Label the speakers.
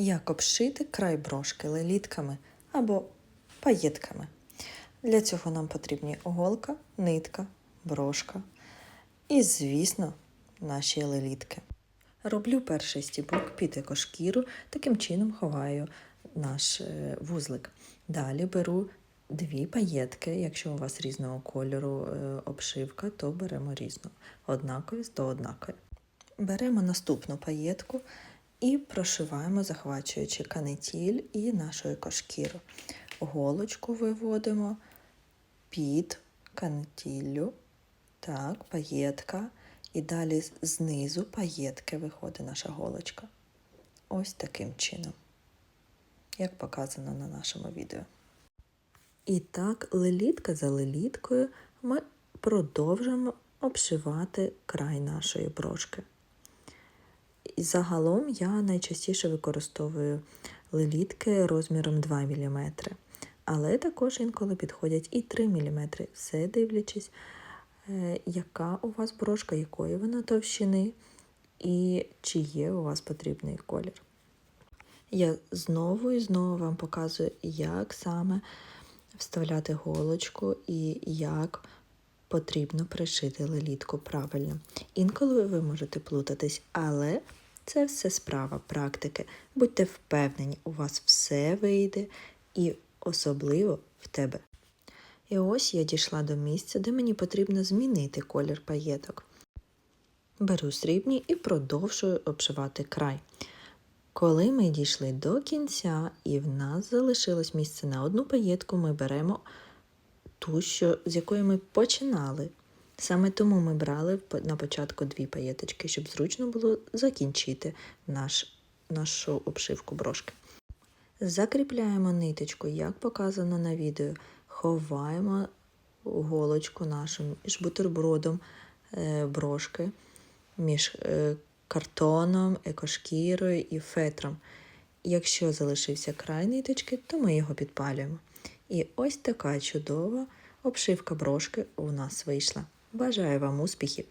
Speaker 1: Як обшити край брошки лелітками або паєтками. Для цього нам потрібні голка, нитка, брошка і, звісно, наші лелітки. Роблю перший стібок під екошкіру, таким чином ховаю наш е, вузлик. Далі беру дві паєтки. Якщо у вас різного кольору е, обшивка, то беремо різну. Однакові до однакові. Беремо наступну паєтку і прошиваємо, захвачуючи канетіль і нашу екошкіру. Голочку виводимо під канетіллю. Так, паєтка. І далі знизу паєтки виходить наша голочка. Ось таким чином, як показано на нашому відео. І так, лелітка за леліткою ми продовжуємо обшивати край нашої брошки. Загалом я найчастіше використовую лелітки розміром 2 мм, але також інколи підходять і 3 мм, все дивлячись, е, яка у вас брошка, якої вона товщини, і чи є у вас потрібний колір. Я знову і знову вам показую, як саме вставляти голочку і як потрібно пришити лелітку правильно. Інколи ви можете плутатись, але це все справа практики. Будьте впевнені, у вас все вийде і особливо в тебе. І ось я дійшла до місця, де мені потрібно змінити колір паєток. Беру срібні і продовжую обшивати край. Коли ми дійшли до кінця і в нас залишилось місце на одну паєтку, ми беремо ту, що, з якої ми починали. Саме тому ми брали на початку дві паєточки, щоб зручно було закінчити наш, нашу обшивку брошки. Закріпляємо ниточку, як показано на відео, ховаємо голочку нашу між бутербродом е, брошки, між е, картоном, екошкірою і фетром. Якщо залишився край ниточки, то ми його підпалюємо. І ось така чудова обшивка брошки у нас вийшла. Бажаю вам успіхів!